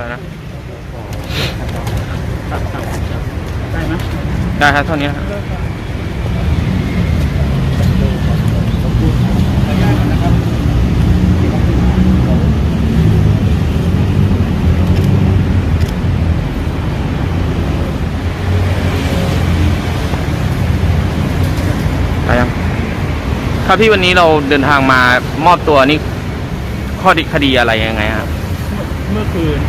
อะไรนะได้ไหมได้ครับเท่านี้ครับนะครับไปยังครับพี่วันนี้เราเดินทางมามอบตัวนี่ข้อดีคดีอะไรยังไงครับ เมื่อคืน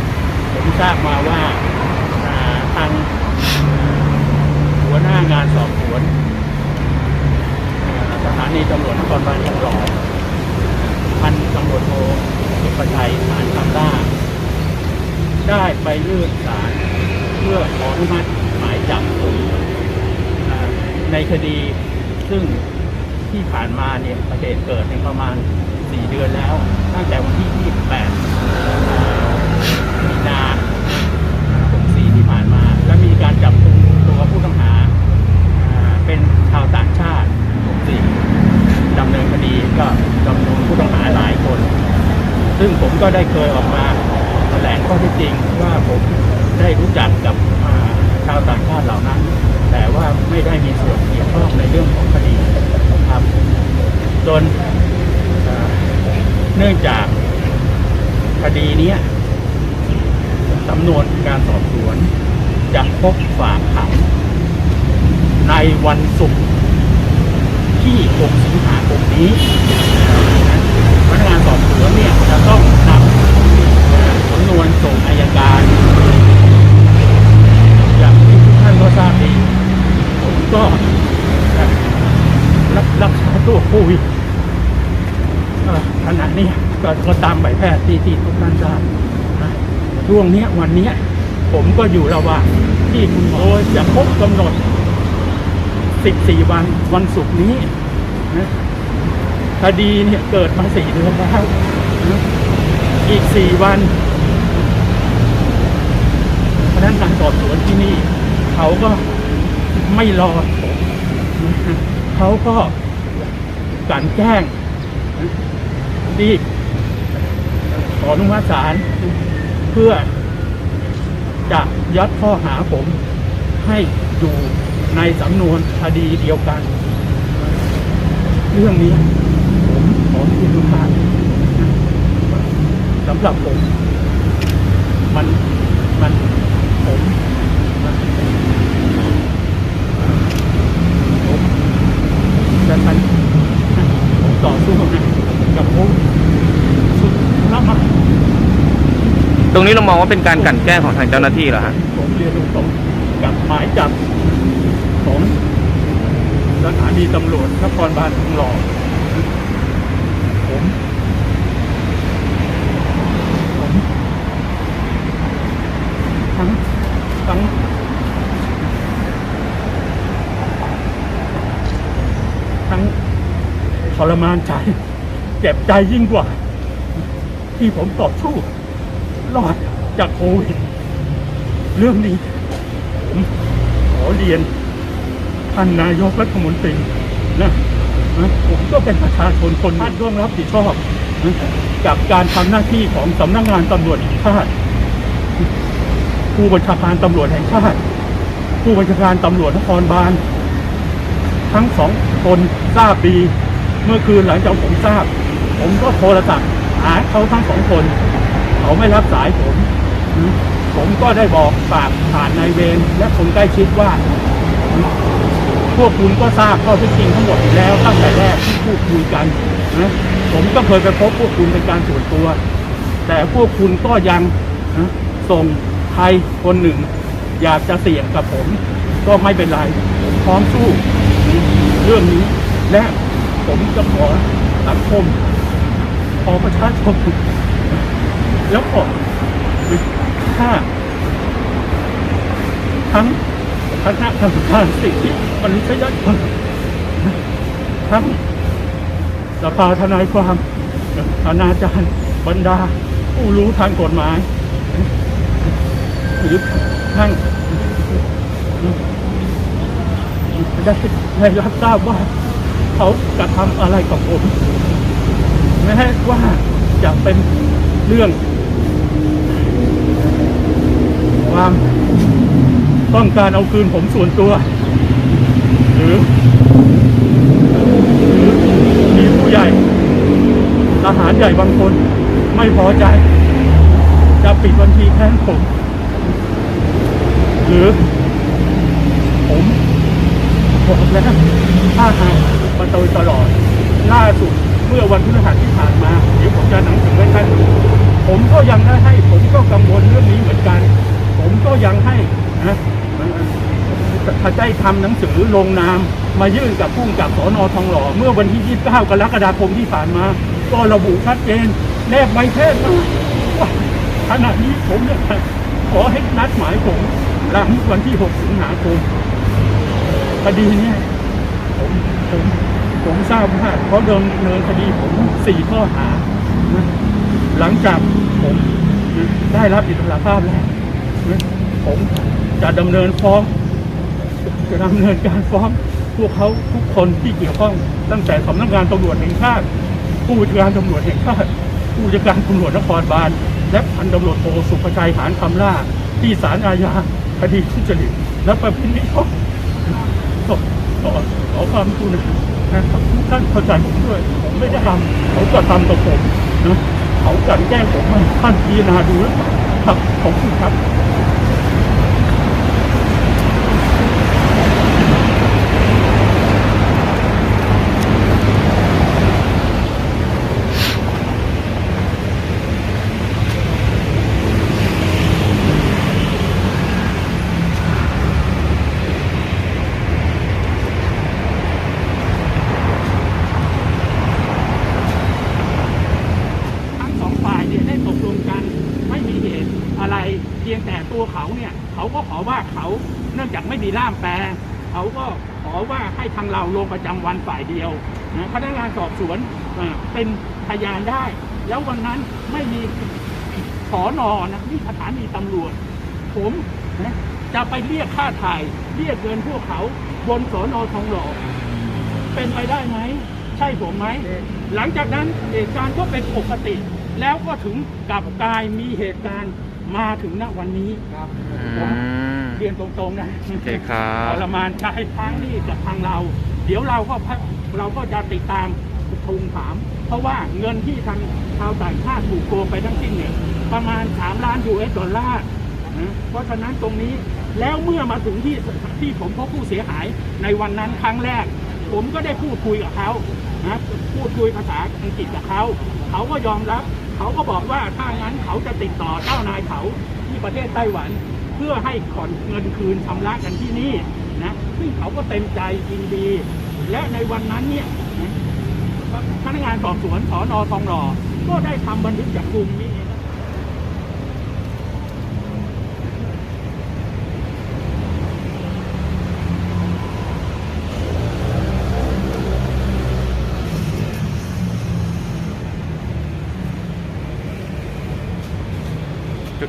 ผมทราบมาว่าทางหัวหน้างานสอบสวนสถานีตำรวจนครบาลทองหล่อพันตำรวจโทสุประชัยฐานคำล่าได้ไปยื่นศาลเพื่อขออนุมัติหมายจับผมในคดีซึ่งที่ผ่านมาเนี่ยประเหตุเกิดในประมาณ 4 เดือนแล้ว ตั้งแต่วันที่ 28มีนา64ที่ผ่านมา และ มีการจับกุมตัวผู้ต้องหาเป็นชาวต่างชาติ64ดำเนินคดีก็จำนวนผู้ต้องหาหลายคน ซึ่งผมก็ได้เคยออกมาแถลงข้อเท็จจริงว่าผมได้รู้จักกับชาวต่างชาติเหล่านั้น แต่ว่าไม่ได้มีส่วนเกี่ยวข้องในเรื่องของคดีครับจนเนื่องจากคดีนี้ยสำนวนการสอบสวน จะ พบฝากขัง ในวันศุกร์ที่ 6 สิงหาคมนี้พนักงานสอบสวนเนี่ยจะต้องนำสำนวนส่งอายการ อย่างที่ทุกท่านก็ทราบดี ผมก็รับรักษาตัวโควิดขณะนี้ก็ตามใบแพทย์ที่ที่ทุกท่านทราบช่วงนี้วันนี้ ผมก็อยู่ระหว่างที่คุณหมอจะครบกำหนด 14 วันวันศุกร์นี้นะคดีเนี่ยเกิดมาสี่เดือนแล้วนะอีกสี่วันพนักงานสอบสวนที่นี่ เขาก็ไม่รอผมนะเขาก็กลันแกล้งนะรีบขออนุมัติศาลเพื่อ จะยัดข้อหาผมให้อยู่ในสำนวนคดีเดียวกัน เรื่องนี้ผมขอที่ทุกท่านสำหรับผม มันมันผมผมแต่มันผมต่อสู้นะกับผมดละมัน ตรงนี้เรามองว่าเป็นการกลั่นแกล้งของทางเจ้าหน้าที่เหรอฮะผมเรียนตรงๆกับหมายจับของสถานีตำรวจนครบาลทองหล่อผมผมทั้งทั้งทั้งทรมานใจเจ็บใจยิ่งกว่า ที่ผมต่อสู้ รอดจากโควิด เรื่องนี้ผมขอเรียนท่านนายกรัฐมนตรีนะนะผมก็เป็นประชาชนคนท่านร่วมรับผิดชอบกับการทำหน้าที่ของสำนักงานตำรวจแห่งชาติ ผู้บัญชาการตำรวจแห่งชาติ ผู้บัญชาการตำรวจนครบาลทั้งสองคนทราบดี เมื่อคืนหลังจากผมทราบ ผมก็โทรศัพท์หาเขาทั้งสองคน เขาไม่รับสายผม ผมก็ได้บอกฝากผ่านนายเวรและคนใกล้ชิดว่า พวกคุณก็ทราบข้อเท็จจริงทั้งหมดอยู่แล้วตั้งแต่แรกที่พูดคุยกันนะผมก็เคยไปพบพวกคุณเป็นการส่วนตัว แต่พวกคุณก็ยังนะส่งใครคนหนึ่ง อยากจะเสี่ยงกับผม ก็ไม่เป็นไรพร้อมสู้เรื่องนี้ และผมจะขอสังคมขอประชาชน แล้วก็ถ้าทั้งคณะกรรมการสิทธิมนุษยชนทั้งสภาทนายความอนาจารย์บรรดา ผู้รู้ทางกฎหมายหรือทั้งได้ได้รับทราบว่าเขากระทำอะไรกับผมแม้ว่าจะเป็นเรื่อง ความต้องการเอาคืนผมส่วนตัว หรือมีผู้ใหญ่ทหารใหญ่บางคนไม่พอใจ จะปิดบัญชีแทนผม หรือ ผมบอกแล้วถ้าหากมาโดยตลอด ล่าสุดเมื่อวันพฤหัสที่ผ่านมา เดี๋ยวผมจะหนังสือไว้ท่านผมก็ยังได้ให้ ผมก็กังวลเรื่องนี้เหมือนกัน ผมก็ยังให้นะถ้าได้ทำหนังสือลงนามมายื่นกับผู้กำกับสอนอทองหล่อ เมื่อวันที่ 29 กรกฎาคมที่ผ่านมา ก็ระบุชัดเจนแนบใบแพทย์มาว่าขณะนี้ผมเนี่ยขอให้นัดหมายผมหลังวันที่ 6 สิงหาคมคดีเนี้ยผมผมผมทราบว่าเขาดำเนินคดีผมสี่ข้อหา หลังจากผมได้รับอิสรภาพแล้ว ผมจะดำเนินฟ้อง จะดำเนินการฟ้องพวกเขาทุกคนที่เกี่ยวข้องตั้งแต่สำนักงานตำรวจแห่งชาติผู้จัดการตำรวจแห่งชาติผู้จัดการตำรวจนครบาล และพันตำรวจโทสุภชัยหานคำล่า ที่ศาลอาญาคดีทุจริตและประพฤติมิชอบขอขอขอความกรุณานะครับทุกท่านเข้าใจผมด้วย ผมไม่ได้ทำเขาก็ทำกับผมนะเขากันแกล้งผมมาท่านพิจารณาดูแล้วครับขอบคุณครับ ทั้งสองฝ่ายเนี่ยได้ตกลงกัน ไม่มีเหตุอะไรเพียงแตัวเขาเนี่ยเขาก็ขอว่าเขาเนื่องจากไม่มีล่ามแปลเขาก็ขอว่าให้ทางเราลงประจำวันฝ่ายเดียวนะพนักงานสอบสวนเป็นพยานได้ แล้ววันนั้นไม่มีสอนอนะที่สถานีตำรวจ ผมนะจะไปเรียกค่าถ่าย เรียกเงินพวกเขาบนสอนอทองหล่อเป็นไปได้ไหม ใช่ผมไหม หลังจากนั้นเหตุการณ์ก็เป็นปกติ แล้วก็ถึงกับกายมีเหตุการณ์ มาถึงณวันนี้อืมเรียนตรงๆนะโอเคครัทบรมานใช้ทางนี้กับทางเรา เดี๋ยวเราก็พะเราก็จะติดตามทวงถาม เพราะว่าเงินที่ทางชาวต่างชาติถูกโกงไปทั้งสิ้นเนี่ยประมาณ 3 ล้านยูเอสดอลลาร์นะเพราะฉะนั้นตรงนี้แล้วเมื่อมาถึงที่ที่ผมพบผู้เสียหายในวันนั้นครั้งแรก ผมก็ได้พูดคุยกับเขานะพูดคุยภาษาอังกฤษกับเขา เขาก็ยอมรับ เขาก็บอกว่าถ้างั้นเขาจะติดต่อเจ้านายเขาที่ประเทศไต้หวัน เพื่อให้ขอนเงินคืนชำระกันที่นี่นะซึ่งเขาก็เต็มใจยินดี และในวันนั้นเนี่ยพนักงานสอบสวนสอนอทองหล่อก็ได้ทำบันทึกจับกลุ่มนี้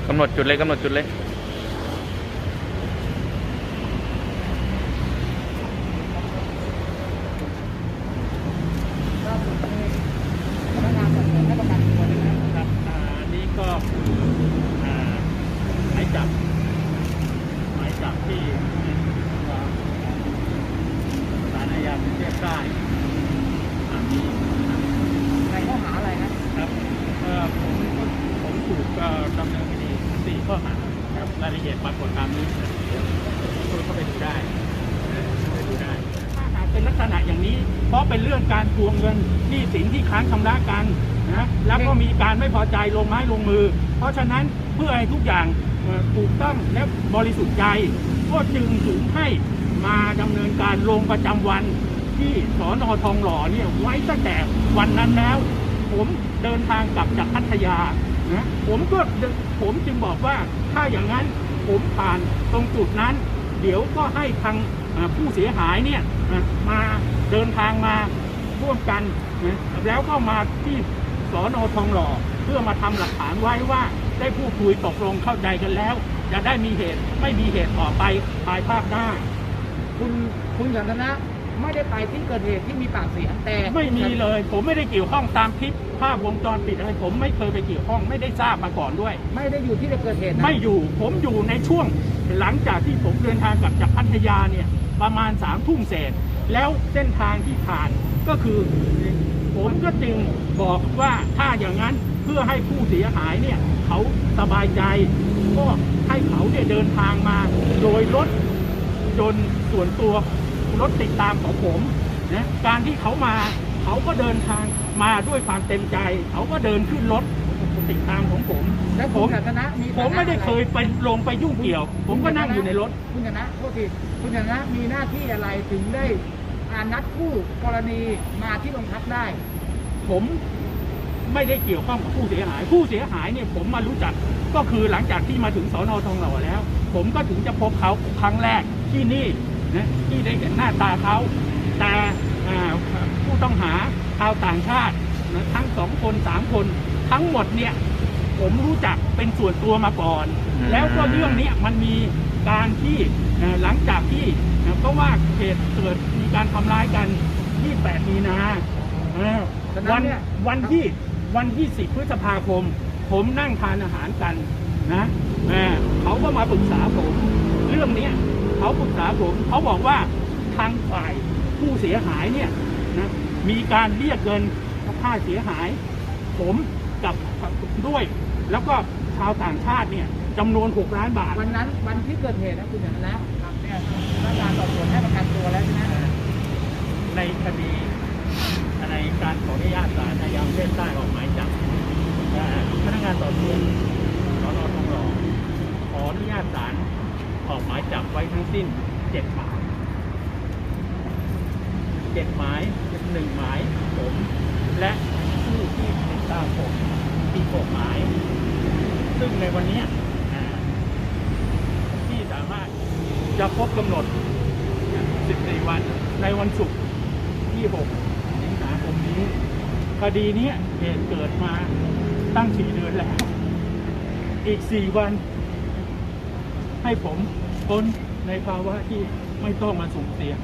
กำหนดจุดเลยกำหนดจุดเลย ครับอ่าอันนี้ก็อ่าหมายจับหมายจับที่อ่าศาลอาญากรุงเทพใต้อ่ามี ในข้อหาอะไรครับ ครับเอ่อผมผมถูกเอ่อดำเนินคดีสี่ข้อหาครับรายละเอียดปรากฏตามนี้เดี๋ยวคุณเข้าไปดูได้ไปดูได้ ถ้าหากเป็นลักษณะอย่างนี้ เพ รื่องการทวงเงินหนี้สินที่ค้างชำระกันนะแล้วก็มีการไม่พอใจลงไม้ลงมือ เพราะฉะนั้นเพื่อให้ทุกอย่างถูกต้องและบริสุทธิ์ใจก็จึงถึงให้มาดำเนินการลงประจำวันที่สอนอทองหล่อเนี่ยไว้ตั้งแต่วันนั้นแล้ว ผมเดินทางกลับจากพัทยานะผมก็ผมจึงบอกว่าถ้าอย่างนั้นผมผ่านตรงจุดนั้น เดี๋ยวก็ให้ทางผู้เสียหายเนี่ยมาเดินทางมา ร่วมกันนะแล้วก็มาที่สอนอทองหล่อเพื่อมาทำหลักฐานไว้ว่าได้พูดคุยตกลงเข้าใจกันแล้ว จะได้มีเหตุไม่มีเหตุต่อไปภายภาคหน้า คุณคุณสันทนะไม่ได้ไปที่เกิดเหตุที่มีปากเสียงแต่ไม่มีเลย ผมไม่ได้เกี่ยวข้องตามคลิปภาพวงจรปิดอะไรผมไม่เคยไปเกี่ยวข้องไม่ได้ทราบมาก่อนด้วย ไม่ได้อยู่ที่เกิดเหตุนะไม่อยู่ผมอยู่ในช่วงหลังจากที่ผมเดินทางกลับจากพัทยาเนี่ยประมาณสามทุ่มเศษ แล้วเส้นทางที่ผ่าน ก็คือ ผมก็จึงบอกว่าถ้าอย่างนั้นเพื่อให้ผู้เสียหายเนี่ยเขาสบายใจ ก็ให้เขาเนี่ยเดินทางมาโดยรถจนต์ส่วนตัวรถติดตามของผมนะการที่เขามาเขาก็เดินทางมาด้วยความเต็มใจ เขาก็เดินขึ้นรถติดตามของผม แล้วผคุณมสันทนะมีผมไม่ได้ฐานะอะรเคยไปลงไปยุ่งเกี่ยว ผมก็นั่งอยู่ในรถ คุณชนะโทษทีคุณชนะมีหน้าที่อะไรถึงได้ อ่านัดคู่กรณีมาที่โรงพักได้ ผมไม่ได้เกี่ยวข้องกับผู้เสียหาย ผู้เสียหายเนี่ยผมมารู้จักก็คือหลังจากที่มาถึงสอนอทองหล่อแล้ว ผมก็ถึงจะพบเขาครั้งแรกที่นี่นะที่ได้เห็นหน้าตาเขาแต่อ่าผู้ต้องหาชาวต่างชาตินะทั้งสองคนสามคนทั้งหมดเนี่ยผมรู้จักเป็นส่วนตัวมาก่อนอืมแล้วก็เรื่องเนี้ยมันมีการที่เอ่อหลังจากที่เอ่อเพราะว่าเหตุเกิดมี การทำร้ายกันที่8มีนาเออฉะนั้นวันเนี่ย วันที่วันที่ 10 พฤษภาคม ผมนั่งทานอาหารกันนะเออเขาก็มาปรึกษาผม เรื่องเนี้ยเขาปรึกษาผมเขาบอกว่าทางฝ่ายผู้เสียหายเนี่ยนะมีการเรียกเงินค่าเสียหาย ผมกับด้วย แล้วก็ชาวต่างชาติเนี่ยจำนวน 6 ล้านบาท วันนั้นวันที่เกิดเหตุนะคุณชนะครับเนี่ยพนักงานสอบสวนให้ประกันตัวแล้วใช่ไหม ในคดีในการขออนุญาตศาลอาญาประเทศใต้ออกหมายจับเอ่พนักงานสอบสวนสนทองหล่อขออนุญาตศาลออกหมายจับไว้ทั้งสิ้นเจ็ดหมายเจ็ดหมายหนึ่งหมายผม และผู้ที่ติดตามผมอีกหกหมาย ซึ่งในวันนี้ที่สามารถจะครบกำหนด 14 วันในวันศุกร์ ที่6สิงหาคมนี้ คดีนี้เหตุเกิดมาตั้ง4เดือนแล้ว อีก4วัน ให้ผมพ้นในภาวะที่ไม่ต้องมาสุ่มเสี่ยง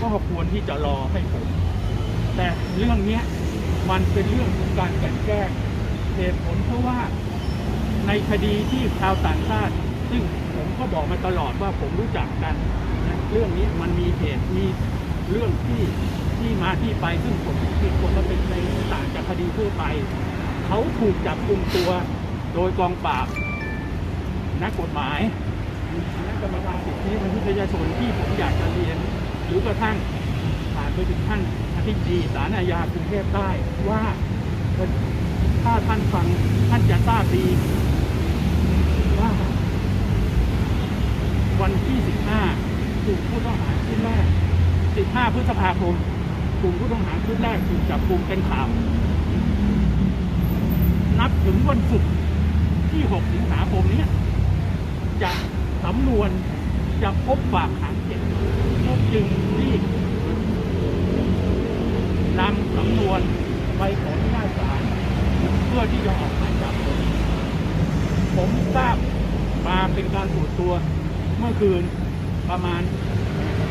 ก็ควรที่จะรอให้ผม แต่เรื่องนี้มันเป็นเรื่องของการแกลันแก้เหตุผลเพราะว่าในคดีที่ชาวต่างชาติ ซึ่งผมก็บอกมาตลอดว่าผมรู้จักกัน เรื่องนี้มันมีเหตุมี เรื่องที่ที่มาที่ไปซึ่งผมผิดปกติในต่างจากคดีทั่วไป เขาถูกจับกุมตัวโดยกองปราบนักกฎหมายคณะกรรมการสิทธิมนุษยชนที่ผมอยากจะเรียน หรือกระทั่งผ่านไปถึงท่านอธิบดีศาลอาญากรุงเทพใต้ว่าถ้าท่านฟังท่านจะทราบดีว่าวันที่ 15กลุ่มผู้ต้องหา 5 พฤษภาคมกลุ่มผู้ต้องหาชุดแรกถูกจับกลุ่มเป็นข่าว นับถึงวันศุกร์ที่ 6 สิงหาคมนี้จะสำนวนจะพบฝากขังเจ็ดจึงรีบนำสำนวนไปขออนุญาตศาลเพื่อที่จะออกหมายจับผมผมทราบมาเป็นการตรวจตัวเมื่อคืนประมาณ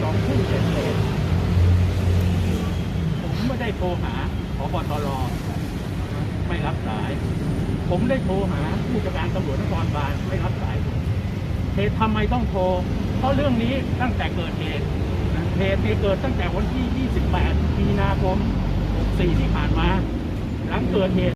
สองทุ่มเศษ ได้โทรหาพบตรไม่รับสาย ผมได้โทรหาผู้จัดการตำรวจนครบาลไม่รับสายผมเหตุทำไมต้องโทร เพราะเรื่องนี้ตั้งแต่เกิดเหตุเหตุเกิดตั้งแต่วันที่ 28 มีนาคม 64 ที่ผ่านมา หลังเกิดเหตุ